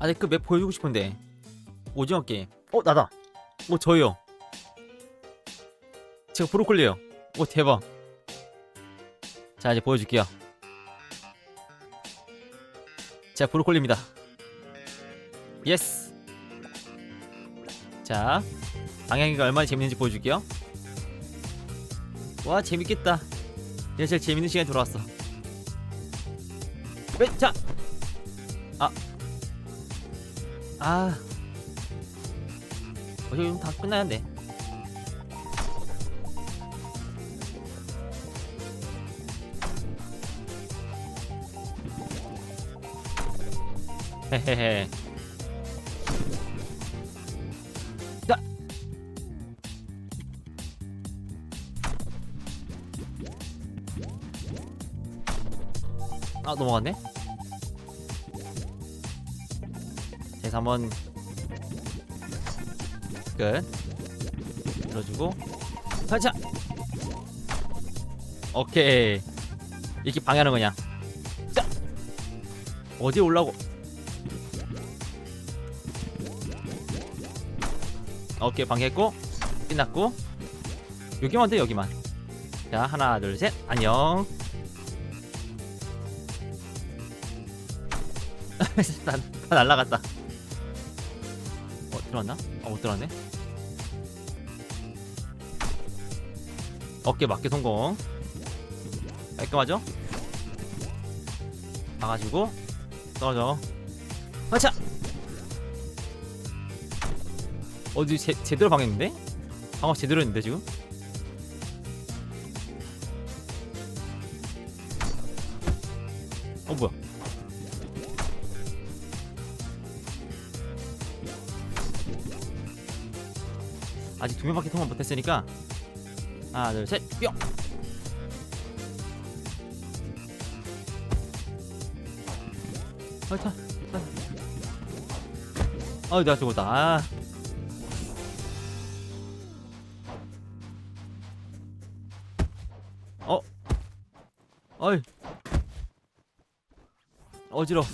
아니 그 맵 보여주고 싶은데. 오징어 게임 어 나다. 오 저요. 제가 브로콜리요. 오 대박. 자 이제 보여줄게요. 제가 브로콜리입니다. 예스. 자 방향이가 얼마나 재밌는지 보여줄게요. 와 재밌겠다. 이제 제일 재밌는 시간이 돌아왔어. 왜? 자 아. 어차피 다 끝나야 돼. 헤헤헤. 자. 아 넘어갔네. 그래서 한번 끝. 들어주고. 가자! 오케이. 이렇게 방해하는 거냐? 자! 어디 올라고? 오케이 방해했고. 끝났고. 여기만 돼 여기만. 자 하나 둘 셋. 안녕. 다, 다 날라갔다. 어 들어왔나? 어못 들어왔네 어깨 맞게 성공 깔끔하죠? 봐가지고 떨어져 하차 어디 제, 제대로 방했는데? 방어 제대로 했는데 지금? 어 뭐야 아직 두 명밖에 통화 못했으니까. 하나 둘셋 뿅! 아차 아유 내가 죽었다. 아. 어? 어이. 어지러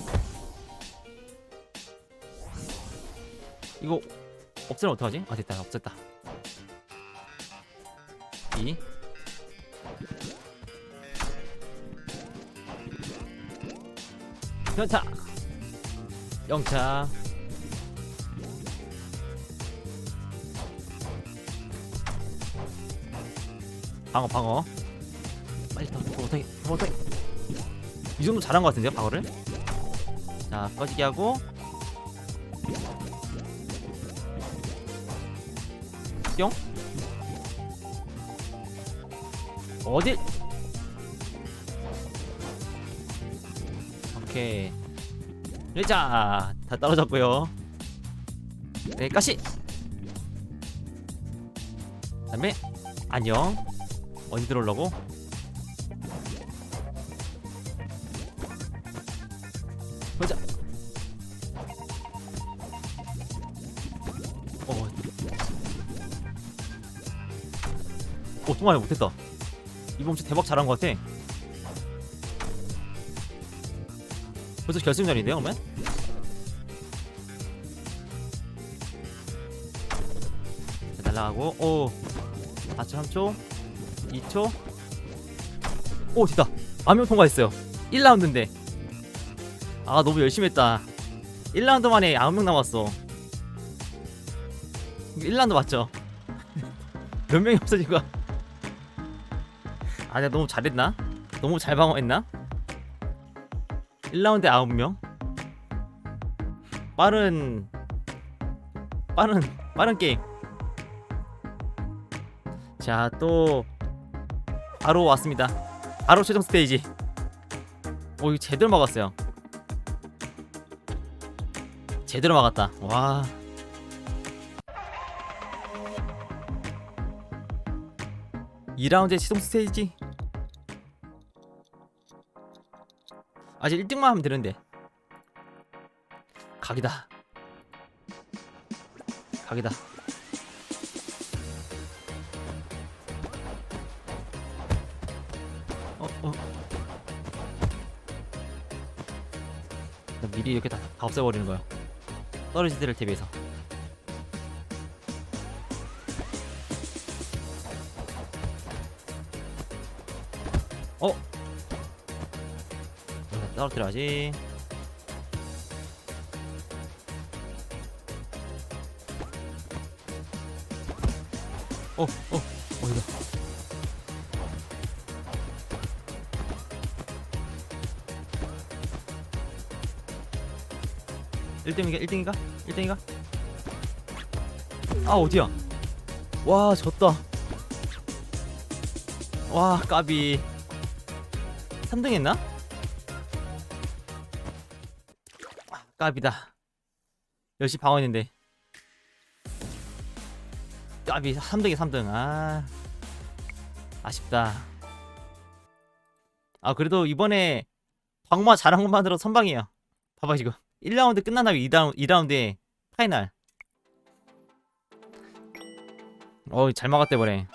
이거 없애면 어떡하지? 아 됐다. 없앴다 이. 연타 영차. 방어 방어. 빨리 더더 못하게 더 못하게 이 정도 잘한 것 같은데요 방어를? 자 꺼지게 하고. 뿅 어딜 오케이 자, 다 떨어졌고요. 네, 가시. 그다음에 안녕. 어디 들어오려고? 보자. 어. 오, 통화를 못했다. 이번 주 대박 잘한 것 같아. 벌써 결승전인데요, 그러면? 자, 날라가고, 오, 4초, 3초, 2초, 오, 됐다. 아명 통과했어요. 1라운드인데. 아, 너무 열심히 했다. 1라운드 만에 9명 남았어. 1라운드 맞죠? 몇 명이 없어진 거야? 아, 내가 너무 잘했나? 너무 잘 방어했나? 1라운드에 9명? 빠른 빠른 빠른 게임. 자 또 바로 왔습니다. 바로 최종 스테이지. 오 이거 제대로 막았어요. 제대로 막았다. 와. 이라운드의 최종 스테이지 아직 1등만 하면 되는데. 각이다. 각이다. 어, 어. 나 미리 이렇게 다, 다 없애버리는 거야. 때를 대비해서. 어? 떨어뜨려야지 어, 어, 어디다? 일등인가 1등인가? 1등인가? 아 어디야? 와 졌다 와 까비 3등 했나? 까비다. 열심히 방어했는데. 까비 3등에 3등 아 아쉽다. 아 그래도 이번에 방마 잘한 것만으로 선방이에요. 봐봐 지금. 1라운드 끝난 다음에 2라운드, 2라운드에 파이널. 어이 잘 막았대 버래